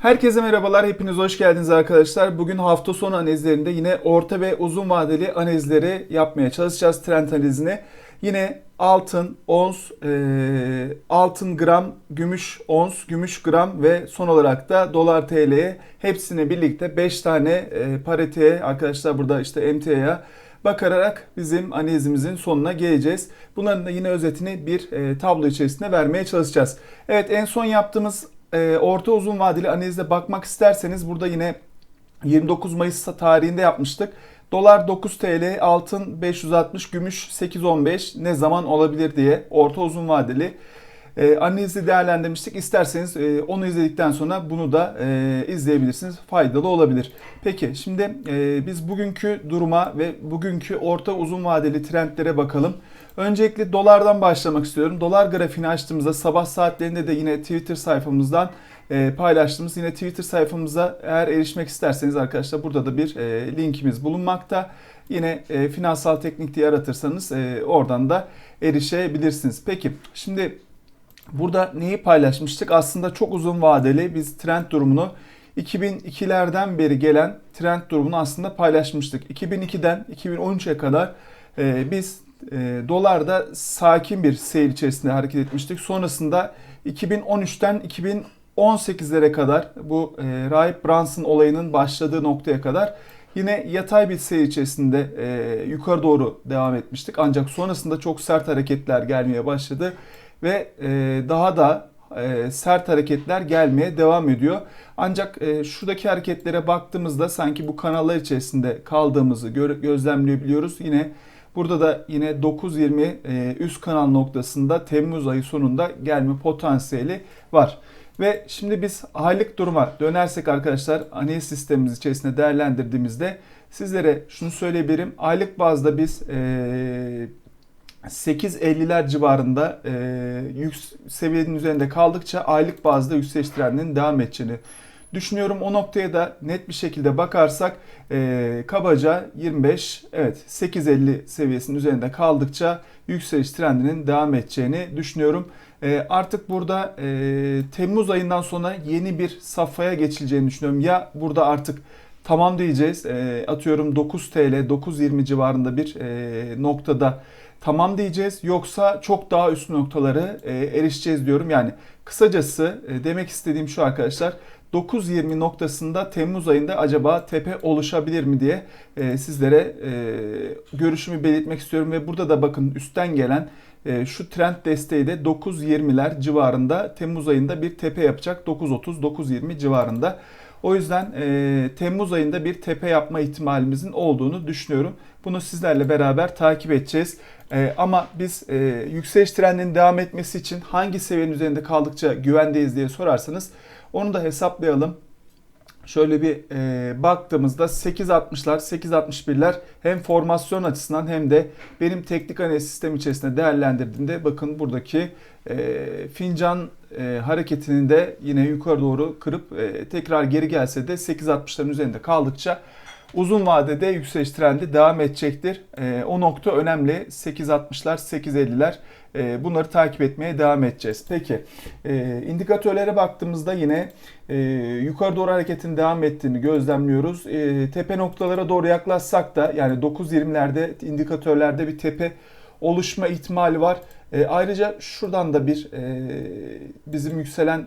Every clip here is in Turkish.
Herkese merhabalar, hepiniz hoş geldiniz arkadaşlar. Bugün hafta sonu analizlerinde yine orta ve uzun vadeli analizleri yapmaya çalışacağız, trend analizini. Yine altın, ons, e, altın gram, gümüş ons, gümüş gram ve son olarak da dolar TL'ye hepsine birlikte 5 tane e, pariteye arkadaşlar burada işte emtiaya bakarak bizim analizimizin sonuna geleceğiz. Bunların da yine özetini bir e, tablo içerisinde vermeye çalışacağız. Evet en son yaptığımız e, orta uzun vadeli analize bakmak isterseniz burada yine 29 Mayıs tarihinde yapmıştık. Dolar 9 TL, altın 560, gümüş 815 ne zaman olabilir diye orta uzun vadeli e, analizi değerlendirmiştik. İsterseniz e, onu izledikten sonra bunu da e, izleyebilirsiniz. Faydalı olabilir. Peki şimdi e, biz bugünkü duruma ve bugünkü orta uzun vadeli trendlere bakalım. Öncelikle dolardan başlamak istiyorum. Dolar grafiğini açtığımızda sabah saatlerinde de yine Twitter sayfamızdan e, paylaştığımız yine Twitter sayfamıza eğer erişmek isterseniz arkadaşlar burada da bir e, linkimiz bulunmakta. Yine e, finansal teknik diye aratırsanız e, oradan da erişebilirsiniz. Peki şimdi burada neyi paylaşmıştık? Aslında çok uzun vadeli biz trend durumunu 2002'lerden beri gelen trend durumunu aslında paylaşmıştık. 2002'den 2013'e kadar e, biz e, dolarda sakin bir seyir içerisinde hareket etmiştik. Sonrasında 2013'ten 2018'lere kadar bu e, Rahip Brunson olayının başladığı noktaya kadar yine yatay bir seyir içerisinde e, yukarı doğru devam etmiştik. Ancak sonrasında çok sert hareketler gelmeye başladı ve e, daha da e, sert hareketler gelmeye devam ediyor. Ancak e, şuradaki hareketlere baktığımızda sanki bu kanallar içerisinde kaldığımızı gö- gözlemleyebiliyoruz. Yine Burada da yine 9.20 e, üst kanal noktasında Temmuz ayı sonunda gelme potansiyeli var. Ve şimdi biz aylık duruma dönersek arkadaşlar analiz sistemimiz içerisinde değerlendirdiğimizde sizlere şunu söyleyebilirim. Aylık bazda biz e, 8.50'ler civarında e, yük seviyenin üzerinde kaldıkça aylık bazda yükseliş trendinin devam edeceğini düşünüyorum. O noktaya da net bir şekilde bakarsak e, kabaca 25 evet 8.50 seviyesinin üzerinde kaldıkça yükseliş trendinin devam edeceğini düşünüyorum. E, artık burada e, Temmuz ayından sonra yeni bir safhaya geçileceğini düşünüyorum. Ya burada artık tamam diyeceğiz. E, atıyorum 9 TL 9.20 civarında bir e, noktada tamam diyeceğiz yoksa çok daha üst noktaları e, erişeceğiz diyorum. Yani kısacası e, demek istediğim şu arkadaşlar 9.20 noktasında Temmuz ayında acaba tepe oluşabilir mi diye e, sizlere e, görüşümü belirtmek istiyorum ve burada da bakın üstten gelen e, şu trend desteği de 9.20'ler civarında Temmuz ayında bir tepe yapacak 9.30-9.20 civarında. O yüzden e, Temmuz ayında bir tepe yapma ihtimalimizin olduğunu düşünüyorum. Bunu sizlerle beraber takip edeceğiz. E, ama biz e, yükseliş trendinin devam etmesi için hangi seviyenin üzerinde kaldıkça güvendeyiz diye sorarsanız onu da hesaplayalım. Şöyle bir e, baktığımızda 8.60'lar, 8.61'ler hem formasyon açısından hem de benim teknik analiz sistemi içerisinde değerlendirdiğimde bakın buradaki e, fincan e, hareketini de yine yukarı doğru kırıp e, tekrar geri gelse de 8.60'ların üzerinde kaldıkça uzun vadede yükseliş trendi devam edecektir. E, o nokta önemli. 8.60'lar, 8.50'ler e, bunları takip etmeye devam edeceğiz. Peki e, indikatörlere baktığımızda yine e, yukarı doğru hareketin devam ettiğini gözlemliyoruz. E, tepe noktalara doğru yaklaşsak da yani 9.20'lerde indikatörlerde bir tepe oluşma ihtimali var. E, ayrıca şuradan da bir e, bizim yükselen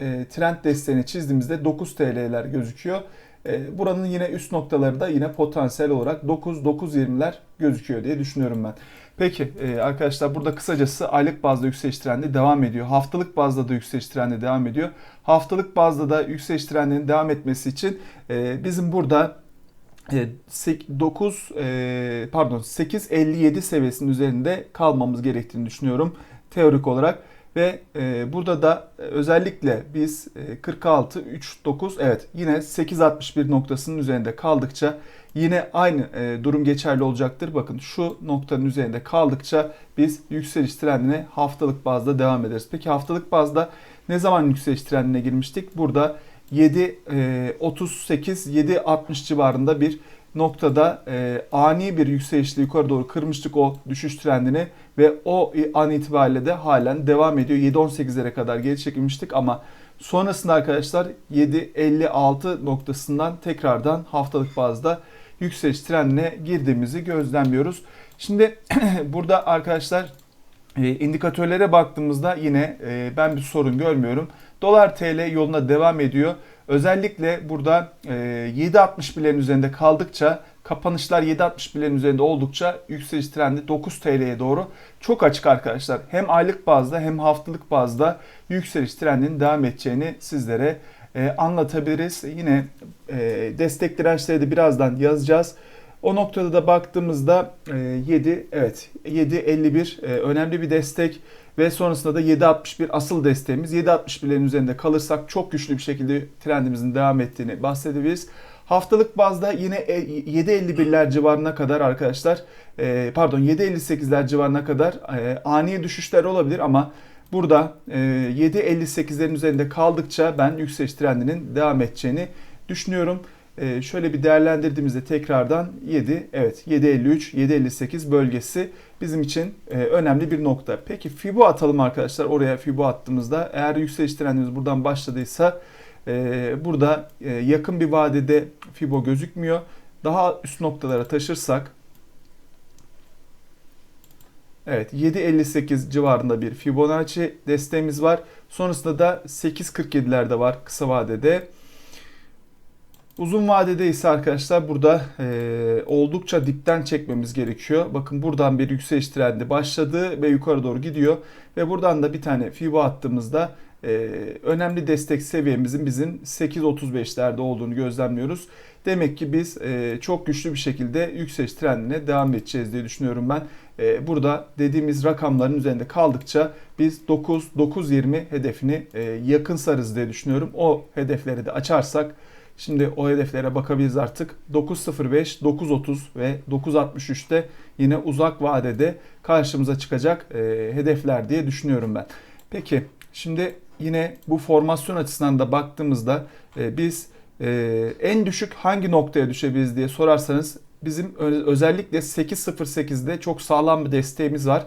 e, trend desteğini çizdiğimizde 9 TL'ler gözüküyor. E, buranın yine üst noktaları da yine potansiyel olarak 9-9.20'ler gözüküyor diye düşünüyorum ben. Peki e, arkadaşlar burada kısacası aylık bazda yükseliş trendi devam ediyor. Haftalık bazda da yükseliş trendi devam ediyor. Haftalık bazda da yükseliş trendinin devam etmesi için e, bizim burada 9 pardon 8.57 seviyesinin üzerinde kalmamız gerektiğini düşünüyorum teorik olarak. Ve e, burada da özellikle biz e, 46 39 evet yine 8.61 noktasının üzerinde kaldıkça yine aynı e, durum geçerli olacaktır. Bakın şu noktanın üzerinde kaldıkça biz yükseliş trendine haftalık bazda devam ederiz. Peki haftalık bazda ne zaman yükseliş trendine girmiştik? Burada 7.38 e, 7.60 civarında bir noktada e, ani bir yükselişle yukarı doğru kırmıştık o düşüş trendini ve o an itibariyle de halen devam ediyor. 7.18'lere kadar geri çekilmiştik ama Sonrasında arkadaşlar 7.56 noktasından tekrardan haftalık bazda yükseliş trendine girdiğimizi gözlemliyoruz. Şimdi burada arkadaşlar e, indikatörlere baktığımızda yine e, ben bir sorun görmüyorum. Dolar TL yoluna devam ediyor. Özellikle burada e, 7.61'lerin üzerinde kaldıkça kapanışlar 7.61'lerin üzerinde oldukça yükseliş trendi 9 TL'ye doğru çok açık arkadaşlar. Hem aylık bazda hem haftalık bazda yükseliş trendinin devam edeceğini sizlere e, anlatabiliriz. Yine e, destek dirençleri de birazdan yazacağız. O noktada da baktığımızda 7 evet 7.51 önemli bir destek ve sonrasında da 7.61 asıl desteğimiz. 7.61'lerin üzerinde kalırsak çok güçlü bir şekilde trendimizin devam ettiğini bahsedebiliriz. Haftalık bazda yine 7.51'ler civarına kadar arkadaşlar pardon 7.58'ler civarına kadar ani düşüşler olabilir ama burada 7.58'lerin üzerinde kaldıkça ben yükseliş trendinin devam edeceğini düşünüyorum. Ee, şöyle bir değerlendirdiğimizde tekrardan 7, evet 7.53, 7.58 bölgesi bizim için e, önemli bir nokta. Peki Fibo atalım arkadaşlar. Oraya Fibo attığımızda eğer yükseliş trendimiz buradan başladıysa e, burada e, yakın bir vadede Fibo gözükmüyor. Daha üst noktalara taşırsak Evet 7.58 civarında bir Fibonacci desteğimiz var. Sonrasında da 8.47'lerde var kısa vadede. Uzun vadede ise arkadaşlar burada e, oldukça dipten çekmemiz gerekiyor. Bakın buradan bir yükseliş trendi başladı ve yukarı doğru gidiyor. Ve buradan da bir tane FIBO attığımızda e, önemli destek seviyemizin bizim 8.35'lerde olduğunu gözlemliyoruz. Demek ki biz e, çok güçlü bir şekilde yükseliş trendine devam edeceğiz diye düşünüyorum ben. E, burada dediğimiz rakamların üzerinde kaldıkça biz 9 9.20 hedefini e, yakın sarız diye düşünüyorum. O hedefleri de açarsak Şimdi o hedeflere bakabiliriz artık. 9.05, 9.30 ve 9.63'te yine uzak vadede karşımıza çıkacak e, hedefler diye düşünüyorum ben. Peki şimdi yine bu formasyon açısından da baktığımızda e, biz e, en düşük hangi noktaya düşebiliriz diye sorarsanız bizim özellikle 8.08'de çok sağlam bir desteğimiz var.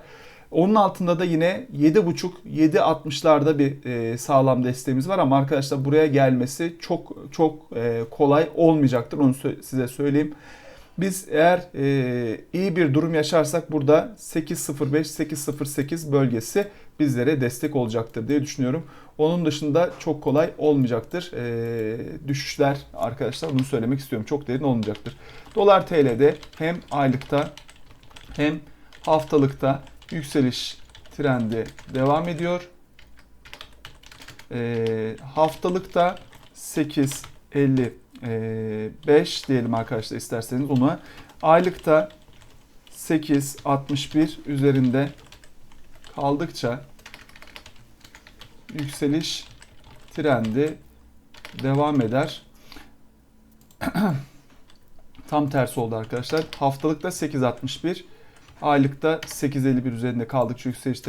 Onun altında da yine 7.5-7.60'larda bir e, sağlam desteğimiz var ama arkadaşlar buraya gelmesi çok çok e, kolay olmayacaktır. Onu size söyleyeyim. Biz eğer e, iyi bir durum yaşarsak burada 8.05-8.08 bölgesi bizlere destek olacaktır diye düşünüyorum. Onun dışında çok kolay olmayacaktır. E, düşüşler arkadaşlar bunu söylemek istiyorum. Çok derin olmayacaktır. Dolar TL'de hem aylıkta hem haftalıkta yükseliş trendi devam ediyor. E, haftalıkta 8.55 diyelim arkadaşlar isterseniz ona. Aylıkta 8.61 üzerinde kaldıkça yükseliş trendi devam eder. Tam tersi oldu arkadaşlar. Haftalıkta 8.61 Aylıkta 8.51 üzerinde kaldıkça yükseliş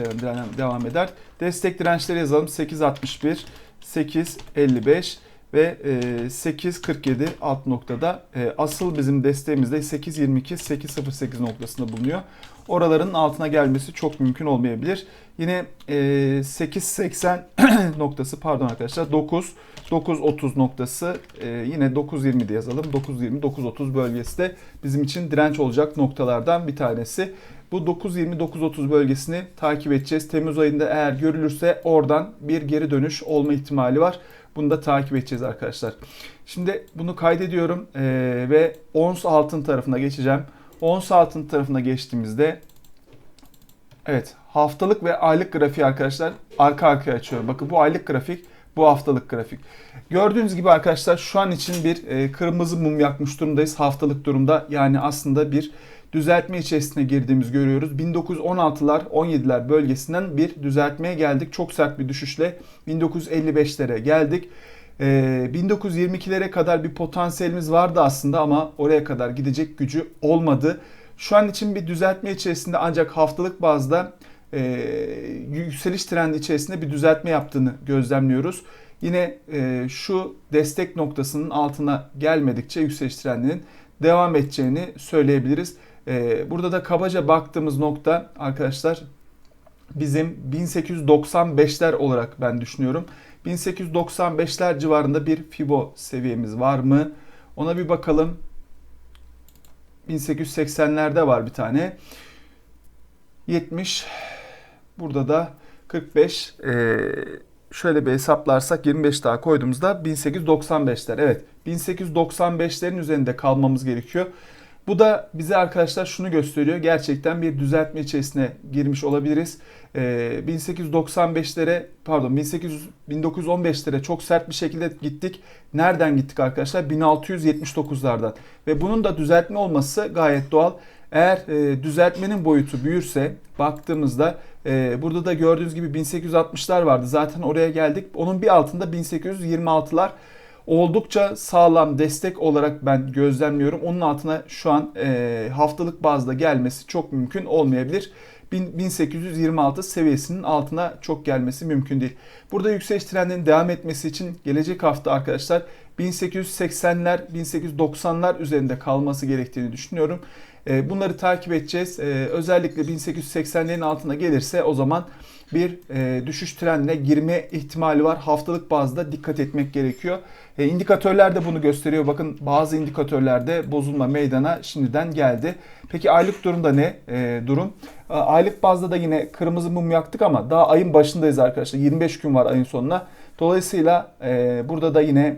devam eder. Destek dirençleri yazalım. 8.61, 8.55 ve 8.47 e, alt noktada. E, asıl bizim desteğimiz de 8.22, 8.08 noktasında bulunuyor. Oraların altına gelmesi çok mümkün olmayabilir. Yine 8.80 e, noktası pardon arkadaşlar 9 9.30 noktası yine 9.20 de yazalım. 9.20 9.30 bölgesi de bizim için direnç olacak noktalardan bir tanesi. Bu 9.20-9.30 bölgesini takip edeceğiz. Temmuz ayında eğer görülürse oradan bir geri dönüş olma ihtimali var. Bunu da takip edeceğiz arkadaşlar. Şimdi bunu kaydediyorum ee, ve ons altın tarafına geçeceğim. Ons altın tarafına geçtiğimizde evet haftalık ve aylık grafiği arkadaşlar arka arkaya açıyorum. Bakın bu aylık grafik bu haftalık grafik. Gördüğünüz gibi arkadaşlar şu an için bir e, kırmızı mum yakmış durumdayız haftalık durumda. Yani aslında bir düzeltme içerisine girdiğimiz görüyoruz. 1916'lar 17'ler bölgesinden bir düzeltmeye geldik. Çok sert bir düşüşle 1955'lere geldik. Ee, 1922'lere kadar bir potansiyelimiz vardı aslında ama oraya kadar gidecek gücü olmadı. Şu an için bir düzeltme içerisinde ancak haftalık bazda e, yükseliş trendi içerisinde bir düzeltme yaptığını gözlemliyoruz. Yine e, şu destek noktasının altına gelmedikçe yükseliş trendinin devam edeceğini söyleyebiliriz. Ee, burada da kabaca baktığımız nokta arkadaşlar bizim 1895'ler olarak ben düşünüyorum. 1895'ler civarında bir Fibo seviyemiz var mı? Ona bir bakalım. 1880'lerde var bir tane. 70 burada da 45 ee, şöyle bir hesaplarsak 25 daha koyduğumuzda 1895'ler. Evet 1895'lerin üzerinde kalmamız gerekiyor. Bu da bize arkadaşlar şunu gösteriyor. Gerçekten bir düzeltme içerisine girmiş olabiliriz. Ee, 1895'lere pardon 1800 1915'lere çok sert bir şekilde gittik. Nereden gittik arkadaşlar? 1679'lardan. Ve bunun da düzeltme olması gayet doğal. Eğer e, düzeltmenin boyutu büyürse baktığımızda e, burada da gördüğünüz gibi 1860'lar vardı. Zaten oraya geldik. Onun bir altında 1826'lar oldukça sağlam destek olarak ben gözlemliyorum. Onun altına şu an e, haftalık bazda gelmesi çok mümkün olmayabilir. 1826 seviyesinin altına çok gelmesi mümkün değil. Burada yükseliş trendinin devam etmesi için gelecek hafta arkadaşlar 1880'ler 1890'lar üzerinde kalması gerektiğini düşünüyorum. E, bunları takip edeceğiz. E, özellikle 1880'lerin altına gelirse o zaman bir e, düşüş trendine girme ihtimali var. Haftalık bazda dikkat etmek gerekiyor. E, indikatörler de bunu gösteriyor. Bakın bazı indikatörlerde bozulma meydana şimdiden geldi. Peki aylık durumda ne e, durum? E, aylık bazda da yine kırmızı mum yaktık ama daha ayın başındayız arkadaşlar. 25 gün var ayın sonuna. Dolayısıyla e, burada da yine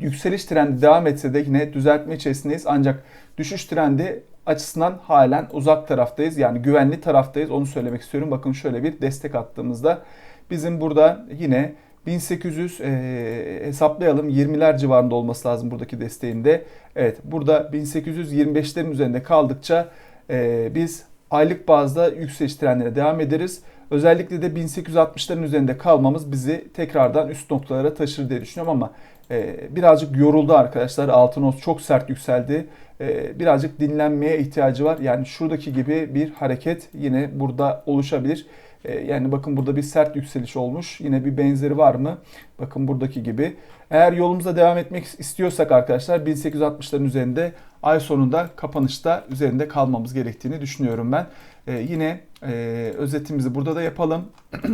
yükseliş trendi devam etse de yine düzeltme içerisindeyiz. Ancak düşüş trendi açısından halen uzak taraftayız. Yani güvenli taraftayız. Onu söylemek istiyorum. Bakın şöyle bir destek attığımızda bizim burada yine 1800 e, hesaplayalım 20'ler civarında olması lazım buradaki desteğinde. Evet burada 1825'lerin üzerinde kaldıkça e, biz aylık bazda yükseliş trendine devam ederiz. Özellikle de 1860'ların üzerinde kalmamız bizi tekrardan üst noktalara taşır diye düşünüyorum ama e, birazcık yoruldu arkadaşlar. Altın Oz çok sert yükseldi. E, birazcık dinlenmeye ihtiyacı var. Yani şuradaki gibi bir hareket yine burada oluşabilir. E, yani bakın burada bir sert yükseliş olmuş. Yine bir benzeri var mı? Bakın buradaki gibi. Eğer yolumuza devam etmek istiyorsak arkadaşlar 1860'ların üzerinde ay sonunda kapanışta üzerinde kalmamız gerektiğini düşünüyorum ben. Ee, yine e, özetimizi burada da yapalım.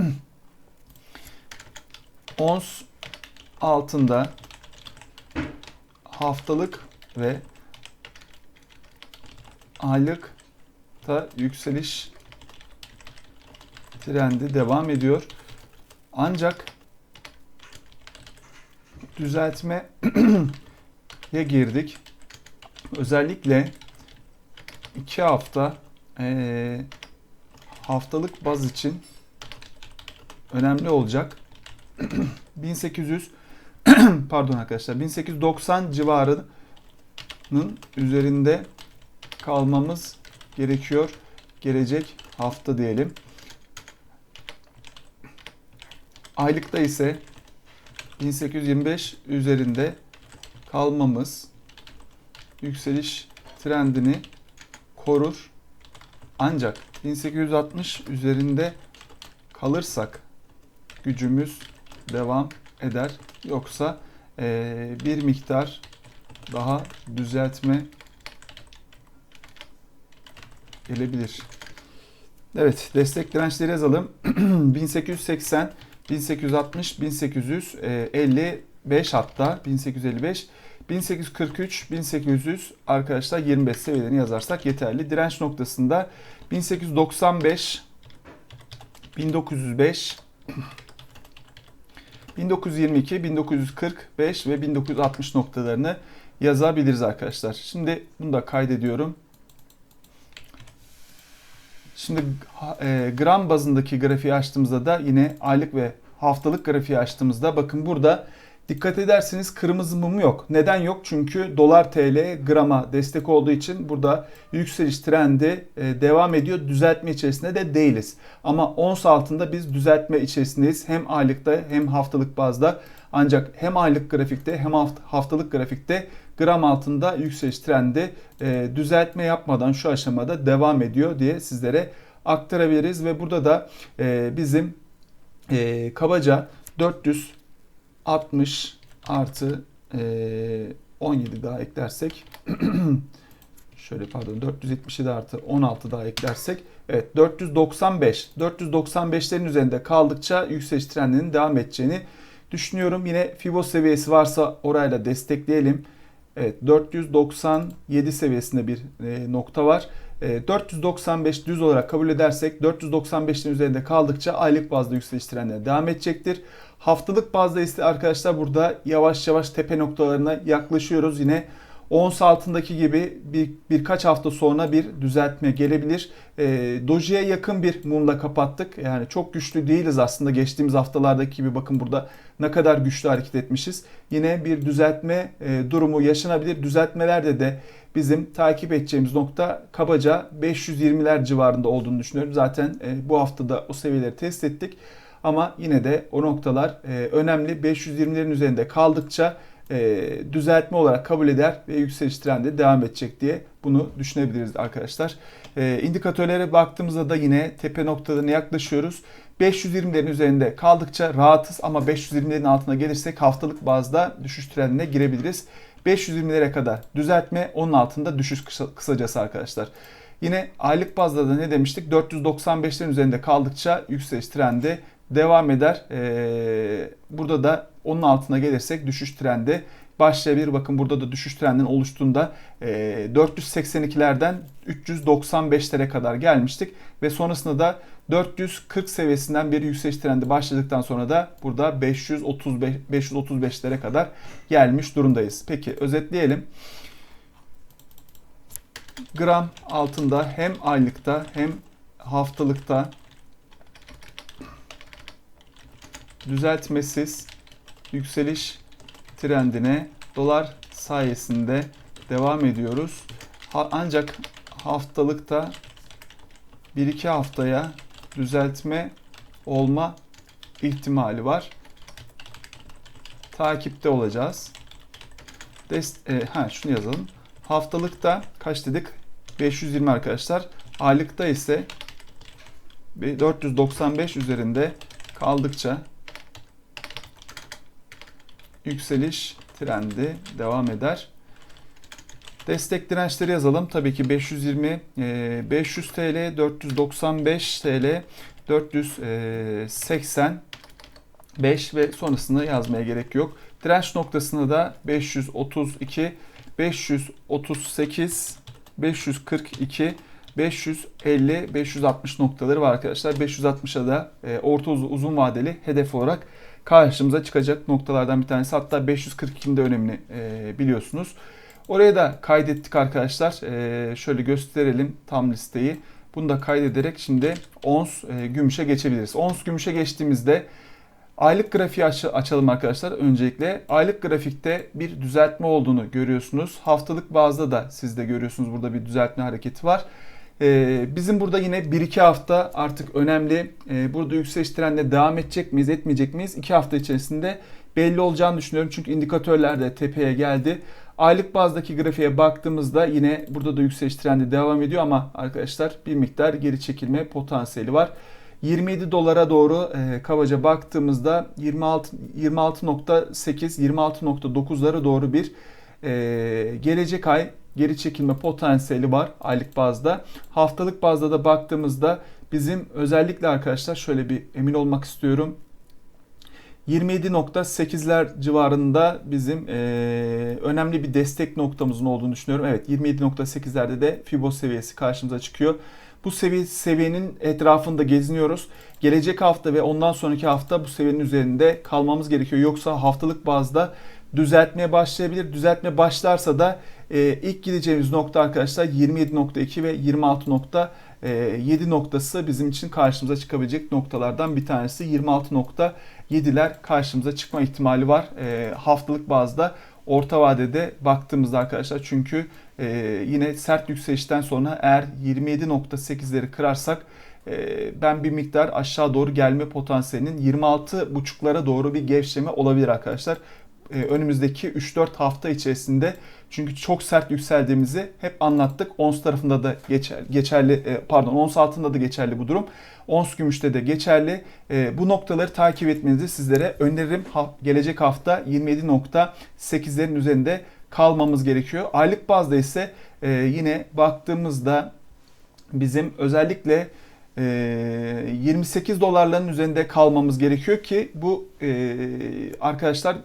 Ons altında haftalık ve aylık da yükseliş trendi devam ediyor. Ancak düzeltmeye girdik. Özellikle 2 hafta haftalık baz için önemli olacak. 1800 pardon arkadaşlar 1890 civarının üzerinde kalmamız gerekiyor. Gelecek hafta diyelim. Aylıkta ise 1825 üzerinde kalmamız yükseliş trendini korur. Ancak 1860 üzerinde kalırsak gücümüz devam eder. Yoksa e, bir miktar daha düzeltme gelebilir. Evet destek dirençleri yazalım. 1880, 1860, 1855 hatta 1855 1843, 1800 arkadaşlar 25 seviyelerini yazarsak yeterli. Direnç noktasında 1895, 1905, 1922, 1945 ve 1960 noktalarını yazabiliriz arkadaşlar. Şimdi bunu da kaydediyorum. Şimdi e, gram bazındaki grafiği açtığımızda da yine aylık ve haftalık grafiği açtığımızda bakın burada Dikkat ederseniz kırmızı mum yok. Neden yok? Çünkü dolar TL grama destek olduğu için burada yükseliş trendi e, devam ediyor. Düzeltme içerisinde de değiliz. Ama ons altında biz düzeltme içerisindeyiz. Hem aylıkta hem haftalık bazda. Ancak hem aylık grafikte hem haftalık grafikte gram altında yükseliş trendi e, düzeltme yapmadan şu aşamada devam ediyor diye sizlere aktarabiliriz. Ve burada da e, bizim kabaca 400 60 artı e, 17 daha eklersek şöyle pardon 477 artı 16 daha eklersek Evet 495. 495'lerin üzerinde kaldıkça yükseliş trendinin devam edeceğini düşünüyorum. Yine Fibo seviyesi varsa orayla destekleyelim. Evet 497 seviyesinde bir e, nokta var. E, 495 düz olarak kabul edersek 495'in üzerinde kaldıkça aylık bazda yükseliş trendine devam edecektir. Haftalık bazda ise arkadaşlar burada yavaş yavaş tepe noktalarına yaklaşıyoruz. Yine ons altındaki gibi bir, birkaç hafta sonra bir düzeltme gelebilir. E, Doji'ye yakın bir mumla kapattık. Yani çok güçlü değiliz aslında geçtiğimiz haftalardaki gibi bakın burada ne kadar güçlü hareket etmişiz. Yine bir düzeltme e, durumu yaşanabilir. Düzeltmelerde de bizim takip edeceğimiz nokta kabaca 520'ler civarında olduğunu düşünüyorum. Zaten e, bu haftada o seviyeleri test ettik. Ama yine de o noktalar e, önemli. 520'lerin üzerinde kaldıkça e, düzeltme olarak kabul eder ve yükseliş trendi devam edecek diye bunu düşünebiliriz arkadaşlar. E, indikatörlere baktığımızda da yine tepe noktalarına yaklaşıyoruz. 520'lerin üzerinde kaldıkça rahatız ama 520'lerin altına gelirsek haftalık bazda düşüş trendine girebiliriz. 520'lere kadar düzeltme onun altında düşüş kısacası arkadaşlar. Yine aylık bazda da ne demiştik? 495'lerin üzerinde kaldıkça yükseliş trendi devam eder. Ee, burada da onun altına gelirsek düşüş trendi başlayabilir. Bakın burada da düşüş trendinin oluştuğunda e, 482'lerden 395'lere kadar gelmiştik. Ve sonrasında da 440 seviyesinden bir yükseliş trendi başladıktan sonra da burada 535 535'lere kadar gelmiş durumdayız. Peki özetleyelim. Gram altında hem aylıkta hem haftalıkta düzeltmesiz yükseliş trendine dolar sayesinde devam ediyoruz. ancak haftalıkta 1-2 haftaya düzeltme olma ihtimali var. Takipte olacağız. Dest e, ha şunu yazalım. Haftalıkta kaç dedik? 520 arkadaşlar. Aylıkta ise 495 üzerinde kaldıkça yükseliş trendi devam eder. Destek dirençleri yazalım. Tabii ki 520, 500 TL, 495 TL, 485 ve sonrasını yazmaya gerek yok. Direnç noktasını da 532, 538, 542, 550, 560 noktaları var arkadaşlar. 560'a da e, orta uzun vadeli hedef olarak karşımıza çıkacak noktalardan bir tanesi. Hatta 542'nin de önemli e, biliyorsunuz. Oraya da kaydettik arkadaşlar. E, şöyle gösterelim tam listeyi. Bunu da kaydederek şimdi ons e, gümüşe geçebiliriz. Ons gümüşe geçtiğimizde aylık grafiği aç açalım arkadaşlar. Öncelikle aylık grafikte bir düzeltme olduğunu görüyorsunuz. Haftalık bazda da siz de görüyorsunuz burada bir düzeltme hareketi var. Ee, bizim burada yine 1-2 hafta artık önemli. Ee, burada yükseliş trendine devam edecek miyiz, etmeyecek miyiz? 2 hafta içerisinde belli olacağını düşünüyorum. Çünkü indikatörler de tepeye geldi. Aylık bazdaki grafiğe baktığımızda yine burada da yükseliş trendi devam ediyor ama arkadaşlar bir miktar geri çekilme potansiyeli var. 27 dolara doğru e, kabaca baktığımızda 26 26.8 26.9'lara doğru bir e, gelecek ay geri çekilme potansiyeli var aylık bazda. Haftalık bazda da baktığımızda bizim özellikle arkadaşlar şöyle bir emin olmak istiyorum. 27.8'ler civarında bizim e, önemli bir destek noktamızın olduğunu düşünüyorum. Evet 27.8'lerde de Fibo seviyesi karşımıza çıkıyor. Bu seviye, seviyenin etrafında geziniyoruz. Gelecek hafta ve ondan sonraki hafta bu seviyenin üzerinde kalmamız gerekiyor. Yoksa haftalık bazda düzeltmeye başlayabilir. Düzeltme başlarsa da e, ilk gideceğimiz nokta arkadaşlar 27.2 ve 26.7 noktası bizim için karşımıza çıkabilecek noktalardan bir tanesi. 26.7'ler karşımıza çıkma ihtimali var e, haftalık bazda. Orta vadede baktığımızda arkadaşlar çünkü e, yine sert yükselişten sonra eğer 27.8'leri kırarsak e, ben bir miktar aşağı doğru gelme potansiyelinin 26.5'lara doğru bir gevşeme olabilir arkadaşlar. E, önümüzdeki 3-4 hafta içerisinde çünkü çok sert yükseldiğimizi hep anlattık. Ons tarafında da geçerli, geçerli e, pardon ons altında da geçerli bu durum. Ons gümüşte de geçerli. E, bu noktaları takip etmenizi sizlere öneririm. Gelecek hafta 27.8'lerin üzerinde kalmamız gerekiyor. Aylık bazda ise yine baktığımızda bizim özellikle e, 28 dolarların üzerinde kalmamız gerekiyor ki bu arkadaşlar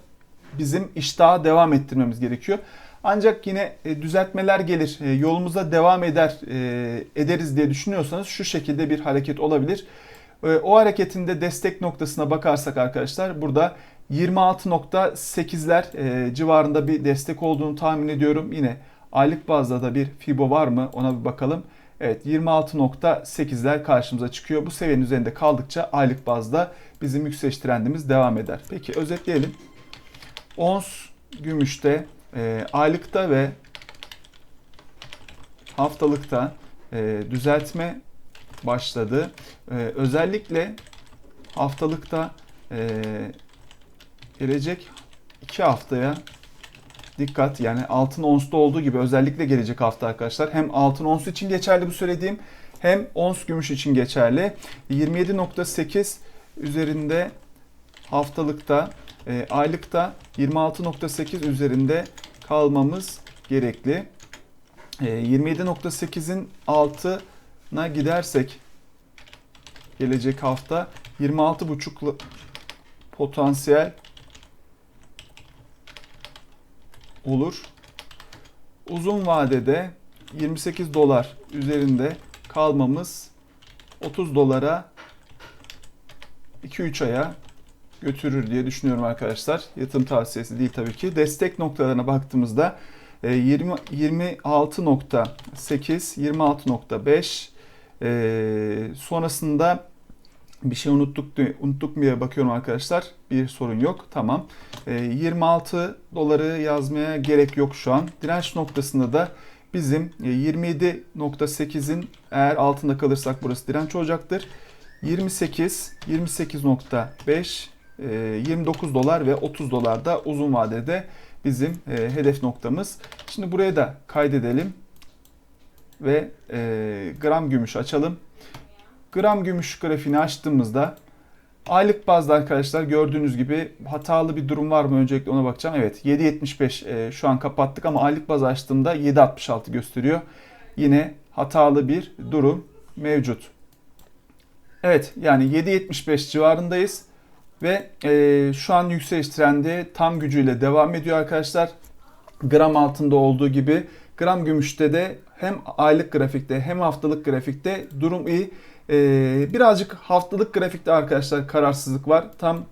bizim iştahı devam ettirmemiz gerekiyor. Ancak yine e, düzeltmeler gelir, e, yolumuza devam eder e, ederiz diye düşünüyorsanız şu şekilde bir hareket olabilir. O hareketinde destek noktasına bakarsak arkadaşlar burada 26.8'ler civarında bir destek olduğunu tahmin ediyorum. Yine aylık bazda da bir Fibo var mı ona bir bakalım. Evet 26.8'ler karşımıza çıkıyor. Bu seviyenin üzerinde kaldıkça aylık bazda bizim yükseliş trendimiz devam eder. Peki özetleyelim. Ons gümüşte e, aylıkta ve haftalıkta e, düzeltme başladı. E, özellikle haftalıkta e, gelecek iki haftaya dikkat yani altın onsta olduğu gibi özellikle gelecek hafta arkadaşlar hem altın ons için geçerli bu söylediğim hem ons gümüş için geçerli. 27.8 üzerinde haftalıkta e, aylıkta 26.8 üzerinde kalmamız gerekli. E, 27.8'in altına gidersek gelecek hafta 26.5 potansiyel olur. Uzun vadede 28 dolar üzerinde kalmamız 30 dolara 2-3 aya götürür diye düşünüyorum arkadaşlar. Yatırım tavsiyesi değil tabii ki. Destek noktalarına baktığımızda 20 26.8, 26.5 sonrasında bir şey unuttuk unuttuk mu diye bakıyorum arkadaşlar. Bir sorun yok. Tamam. 26 doları yazmaya gerek yok şu an. Direnç noktasında da bizim 27.8'in eğer altında kalırsak burası direnç olacaktır. 28, 28.5 29 ee, dolar ve 30 dolar da uzun vadede bizim e, hedef noktamız. Şimdi buraya da kaydedelim ve e, gram gümüş açalım. Gram gümüş grafiğini açtığımızda aylık bazda arkadaşlar gördüğünüz gibi hatalı bir durum var mı öncelikle ona bakacağım. Evet 7.75 e, şu an kapattık ama aylık baz açtığımda 7.66 gösteriyor. Yine hatalı bir durum mevcut. Evet yani 7.75 civarındayız. Ve e, şu an yükseliş trendi tam gücüyle devam ediyor arkadaşlar. Gram altında olduğu gibi gram gümüşte de hem aylık grafikte hem haftalık grafikte durum iyi. E, birazcık haftalık grafikte arkadaşlar kararsızlık var. Tam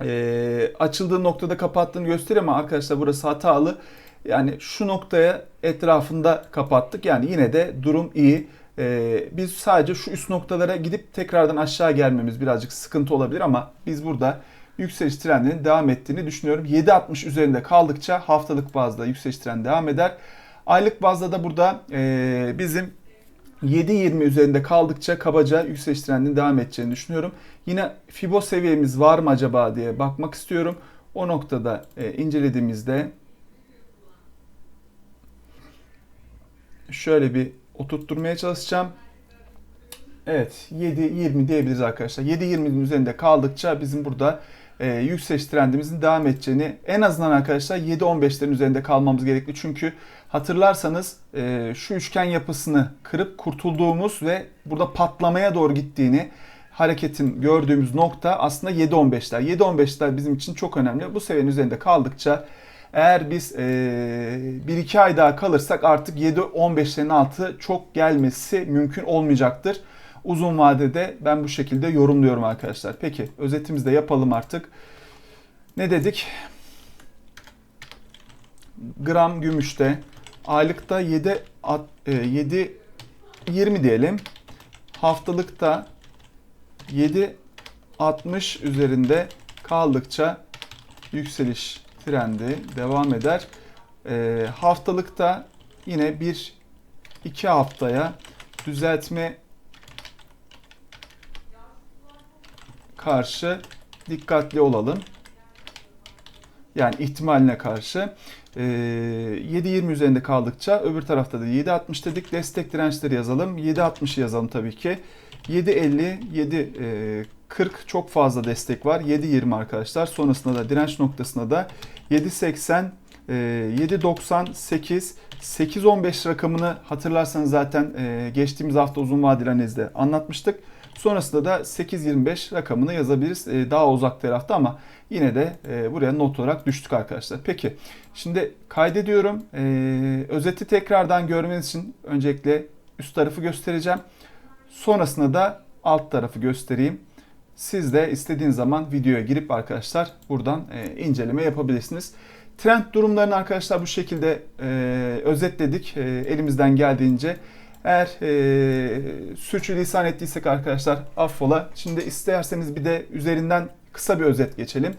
e, açıldığı noktada kapattığını gösteriyor ama arkadaşlar burası hatalı. Yani şu noktaya etrafında kapattık. Yani yine de durum iyi. Ee, biz sadece şu üst noktalara gidip tekrardan aşağı gelmemiz birazcık sıkıntı olabilir ama biz burada yükseliş trendinin devam ettiğini düşünüyorum. 7.60 üzerinde kaldıkça haftalık bazda yükseliş trendi devam eder. Aylık bazda da burada e, bizim 7.20 üzerinde kaldıkça kabaca yükseliş trendinin devam edeceğini düşünüyorum. Yine Fibo seviyemiz var mı acaba diye bakmak istiyorum. O noktada e, incelediğimizde şöyle bir oturtturmaya çalışacağım. Evet 7-20 diyebiliriz arkadaşlar. 7-20'nin üzerinde kaldıkça bizim burada e, yükseliş trendimizin devam edeceğini en azından arkadaşlar 7-15'lerin üzerinde kalmamız gerekli. Çünkü hatırlarsanız e, şu üçgen yapısını kırıp kurtulduğumuz ve burada patlamaya doğru gittiğini hareketin gördüğümüz nokta aslında 7-15'ler. 7-15'ler bizim için çok önemli. Bu seviyenin üzerinde kaldıkça eğer biz e, 1-2 ay daha kalırsak artık 7-15'lerin altı çok gelmesi mümkün olmayacaktır. Uzun vadede ben bu şekilde yorumluyorum arkadaşlar. Peki özetimizi de yapalım artık. Ne dedik? Gram gümüşte aylıkta 7 7 20 diyelim. Haftalıkta 7 60 üzerinde kaldıkça yükseliş trendi devam eder. E, haftalıkta yine bir iki haftaya düzeltme karşı dikkatli olalım. Yani ihtimaline karşı. E, 7.20 üzerinde kaldıkça öbür tarafta da 7.60 dedik. Destek dirençleri yazalım. 7.60'ı yazalım tabii ki. 7.50, 7 40 çok fazla destek var. 7.20 arkadaşlar. Sonrasında da direnç noktasında da 7.80 e, 7.98 8.15 rakamını hatırlarsanız zaten e, geçtiğimiz hafta uzun vadeli analizde anlatmıştık. Sonrasında da 8.25 rakamını yazabiliriz. E, daha uzak tarafta ama yine de e, buraya not olarak düştük arkadaşlar. Peki şimdi kaydediyorum. Özeti tekrardan görmeniz için öncelikle üst tarafı göstereceğim. Sonrasında da alt tarafı göstereyim. Siz de istediğiniz zaman videoya girip arkadaşlar buradan e, inceleme yapabilirsiniz. Trend durumlarını arkadaşlar bu şekilde e, özetledik e, elimizden geldiğince. Eğer e, sürçülisan ettiysek arkadaşlar affola. Şimdi isterseniz bir de üzerinden kısa bir özet geçelim.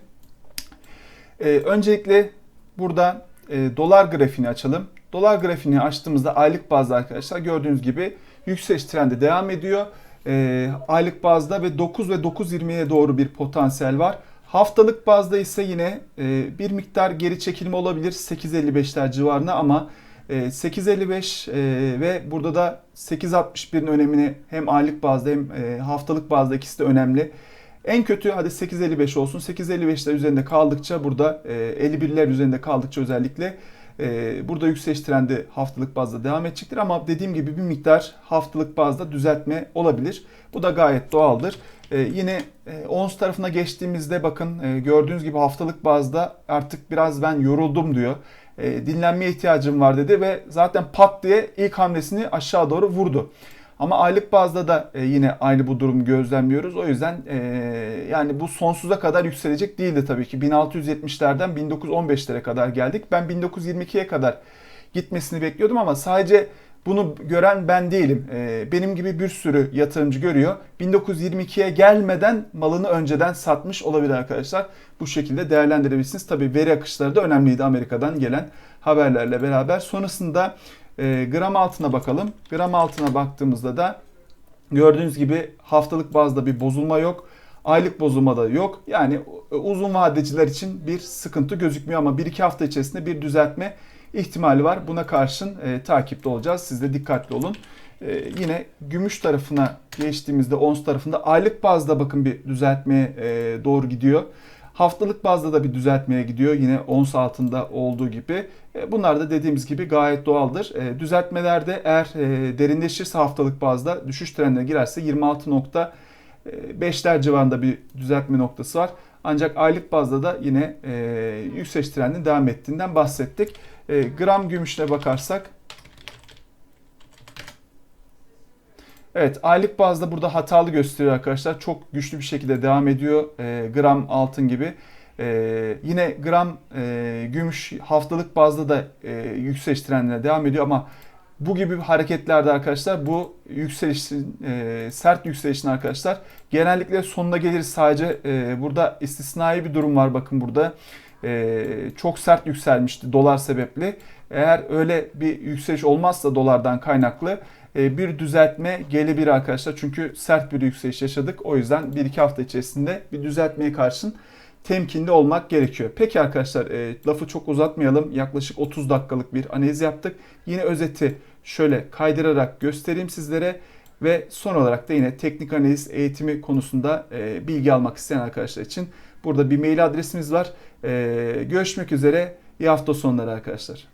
E, öncelikle burada e, dolar grafiğini açalım. Dolar grafiğini açtığımızda aylık bazda arkadaşlar gördüğünüz gibi yükseliş trendi devam ediyor. E, aylık bazda ve 9 ve 9.20'ye doğru bir potansiyel var. Haftalık bazda ise yine e, bir miktar geri çekilme olabilir 8.55'ler civarına ama e, 8.55 e, ve burada da 8.61'in önemini hem aylık bazda hem e, haftalık bazda ikisi de önemli. En kötü hadi 8.55 olsun. 8.55'ler üzerinde kaldıkça burada e, 51'ler üzerinde kaldıkça özellikle e, burada yükseliş trendi haftalık bazda devam edecektir. Ama dediğim gibi bir miktar haftalık bazda düzeltme olabilir. Bu da gayet doğaldır. E, yine e, ons tarafına geçtiğimizde bakın e, gördüğünüz gibi haftalık bazda artık biraz ben yoruldum diyor. E, dinlenmeye ihtiyacım var dedi ve zaten pat diye ilk hamlesini aşağı doğru vurdu. Ama aylık bazda da e, yine aynı bu durumu gözlemliyoruz. O yüzden e, yani bu sonsuza kadar yükselecek değildi tabii ki. 1670'lerden 1915'lere kadar geldik. Ben 1922'ye kadar gitmesini bekliyordum ama sadece bunu gören ben değilim. E, benim gibi bir sürü yatırımcı görüyor. 1922'ye gelmeden malını önceden satmış olabilir arkadaşlar. Bu şekilde değerlendirebilirsiniz. Tabii veri akışları da önemliydi Amerika'dan gelen haberlerle beraber. Sonrasında e, gram altına bakalım. Gram altına baktığımızda da gördüğünüz gibi haftalık bazda bir bozulma yok. Aylık bozulma da yok. Yani uzun vadeciler için bir sıkıntı gözükmüyor ama 1-2 hafta içerisinde bir düzeltme ihtimali var. Buna karşın e, takipte olacağız. Siz de dikkatli olun. E, yine gümüş tarafına geçtiğimizde ons tarafında aylık bazda bakın bir düzeltmeye e, doğru gidiyor. Haftalık bazda da bir düzeltmeye gidiyor yine ons altında olduğu gibi. E, bunlar da dediğimiz gibi gayet doğaldır. E, düzeltmelerde eğer e, derinleşirse haftalık bazda düşüş trendine girerse 26.5'ler civarında bir düzeltme noktası var. Ancak aylık bazda da yine yükseliş trendinin devam ettiğinden bahsettik. Gram gümüşüne bakarsak Evet aylık bazda burada hatalı gösteriyor arkadaşlar. Çok güçlü bir şekilde devam ediyor. E, gram altın gibi. E, yine gram e, gümüş haftalık bazda da e, yükseliş trendine devam ediyor ama bu gibi hareketlerde arkadaşlar bu yükselişin e, sert yükselişin arkadaşlar genellikle sonuna gelir sadece e, burada istisnai bir durum var bakın burada e, çok sert yükselmişti dolar sebepli eğer öyle bir yükseliş olmazsa dolardan kaynaklı bir düzeltme gelebilir arkadaşlar. Çünkü sert bir yükseliş yaşadık. O yüzden 1-2 hafta içerisinde bir düzeltmeye karşın temkinli olmak gerekiyor. Peki arkadaşlar e, lafı çok uzatmayalım. Yaklaşık 30 dakikalık bir analiz yaptık. Yine özeti şöyle kaydırarak göstereyim sizlere. Ve son olarak da yine teknik analiz eğitimi konusunda e, bilgi almak isteyen arkadaşlar için burada bir mail adresimiz var. Görüşmek üzere. İyi hafta sonları arkadaşlar.